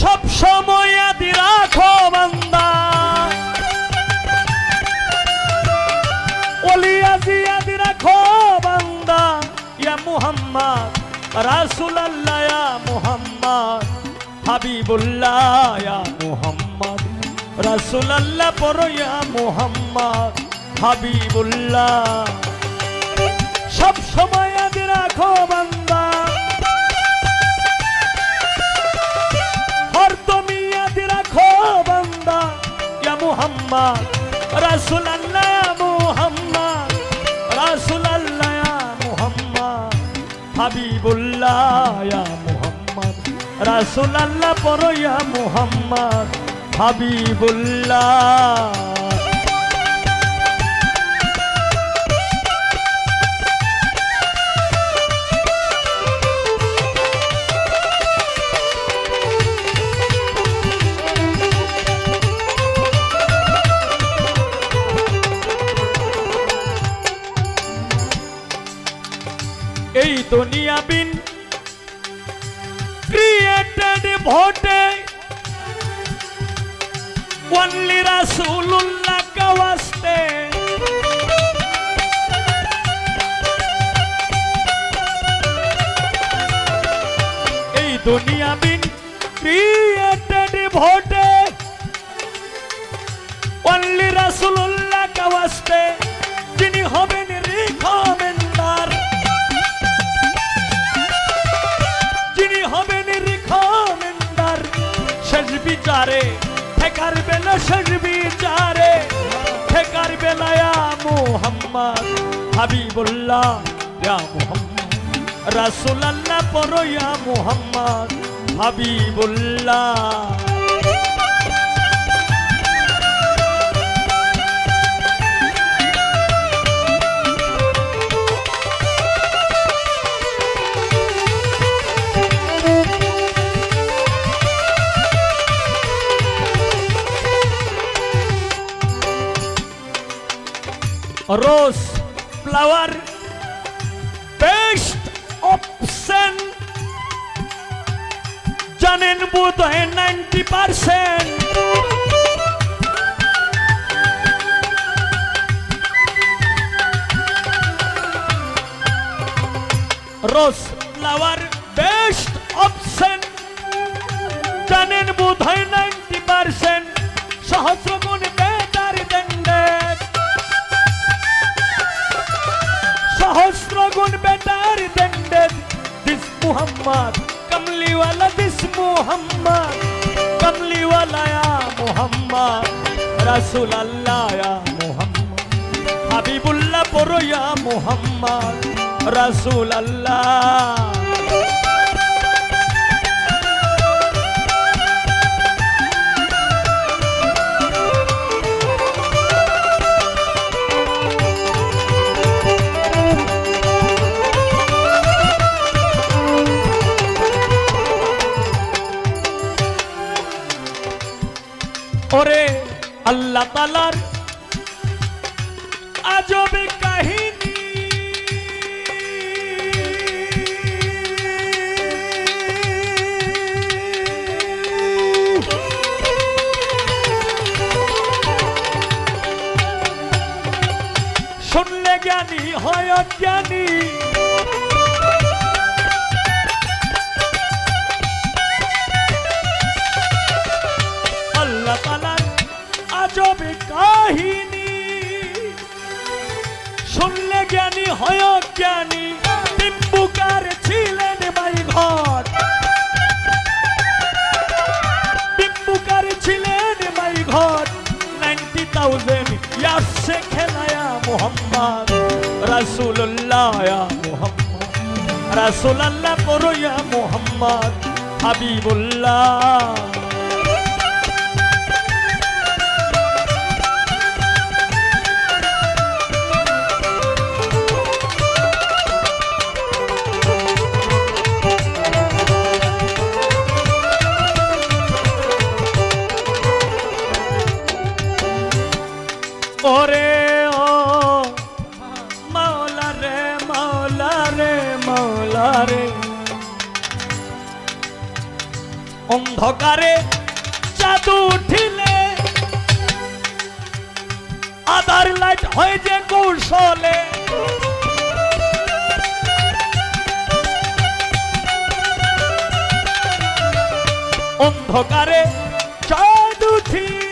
সব সময় আদি রাখো বান্দা। ওলিয়া জিয়াদি রাখো বান্দা। ইয়া মুহাম্মদ, রাসূলুল্লাহ ইয়া মুহাম্মদ, হাবিবুল্লাহ ইয়া মুহাম্মদ, রাসূলুল্লাহ পড়ো ইয়া মুহাম্মদ, হাবিবুল্লাহ। সব সময় আদি রাখো বান্দা। রাসূলুল্লাহ মুহাম্মদ রাসূলুল্লাহ হাবিবুল্লাহ ইয়া মুহাম্মদ রাসূলুল্লাহ পড়ো হাবিবুল্লাহ। দুনিয়া বিন ক্রিয়েটেড ভোটে। ওনলি রাসূলুল্লাহ কা ওয়াস্তে। এই দুনিয়া বিন ক্রিয়েটেড ভোটে। ওনলি রাসূলুল্লাহ কা ওয়াস্তে। যিনি হবেন রিকমেন্ডার বিচারে ঠেকার বেলা শেষ বিচারে ঠেকার বেলায়া মুহাম্মদ হাবিবুল্লাহ, ইয়া মুহাম্মদ রাসূলুল্লাহ পড়ো ইয়া মুহাম্মদ হাবিবুল্লাহ। রোজ ফ্লাওয়ার বেস্ট অপশন জানেন বোধ হয় ninety percent rose flower best option জানেন বোধ হয় নাইনটি পার্সেন্ট সহস্র দিস মুহাম্মদ, কমলিওয়ালা দিস মুহাম্মদ, কমলিওয়ালা ইয়া মুহাম্মদ রাসূল আল্লাহ ইয়া মুহাম্মদ, হাবিবুল্লাহ পড়ো ইয়া মুহাম্মদ রাসূল আল্লাহ ওরে আল্লাহ তালার আজবে কাহিনী। শুনলে জ্ঞানী হয় অজ্ঞানী। তালার আজবে কাহিনী। শুনলে জ্ঞানী হয় জ্ঞানী টিম্বুকার ছিলেন বাই ঘর। টিম্বুকার ছিলেন বাই ঘর। নাইনটি থাউজেন্ড ইয়াসে খেলায়া মোহাম্মদ, রাসূলুল্লাহ ইয়া মোহাম্মদ, রাসূলুল্লাহ পড়ো মোহাম্মদ, হাবিবুল্লাহ। ওরে ও, মাওলা রে মাওলা রে মাওলা রে। অন্ধকারে জাদু উঠিলে, আধার লাইট হয় যে কৌশলে। অন্ধকারে চাঁদ উঠিলে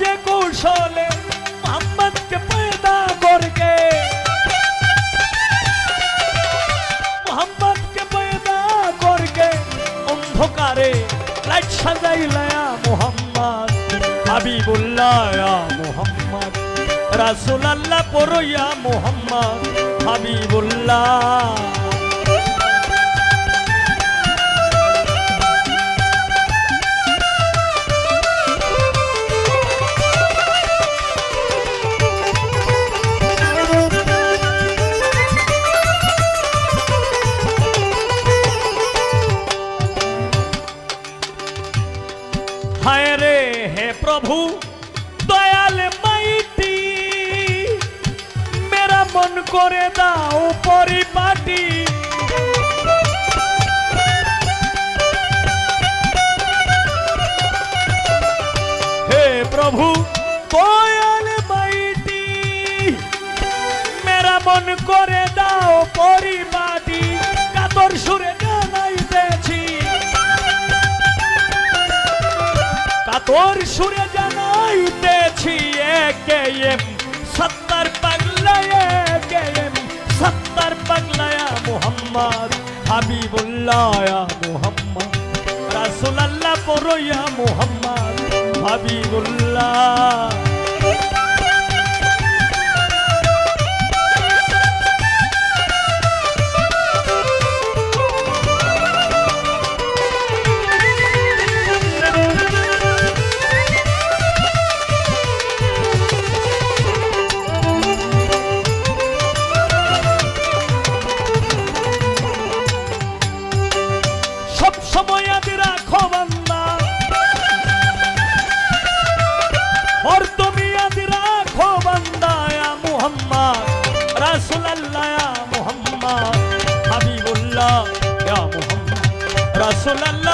যে কৌশলে মোহাম্মদকে পয়দা করকে মোহাম্মদকে পয়দা করকে অন্ধকারে লাইট সাজাইলায়া মোহাম্মদ, হাবিবুল্লাহ মোহাম্মদ রাসুল আল্লাহ পরইয়া মোহাম্মদ, হাবিবুল্লাহ। হায় রে, হে প্রভু, দয়াল মাইটি মেরা মন করে দাও পরিপাটি। হে প্রভু, দয়াল মাইটি মেরা মন করে দাও পরিপাটি। কাতর সুরে জানাইতেছি কাতর সুরে জানাইতেছি একে এম সত্তর পাগলায় একে এম সত্তর পাগলায়া মোহাম্মদ হাবিবুল্লায়া মোহাম্মদ, রাসুলাল্লাহ পরইয়া মোহাম্মদ, হাবিবুল্লাহ।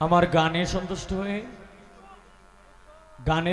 আমার গানে সন্তুষ্ট হয়ে গানে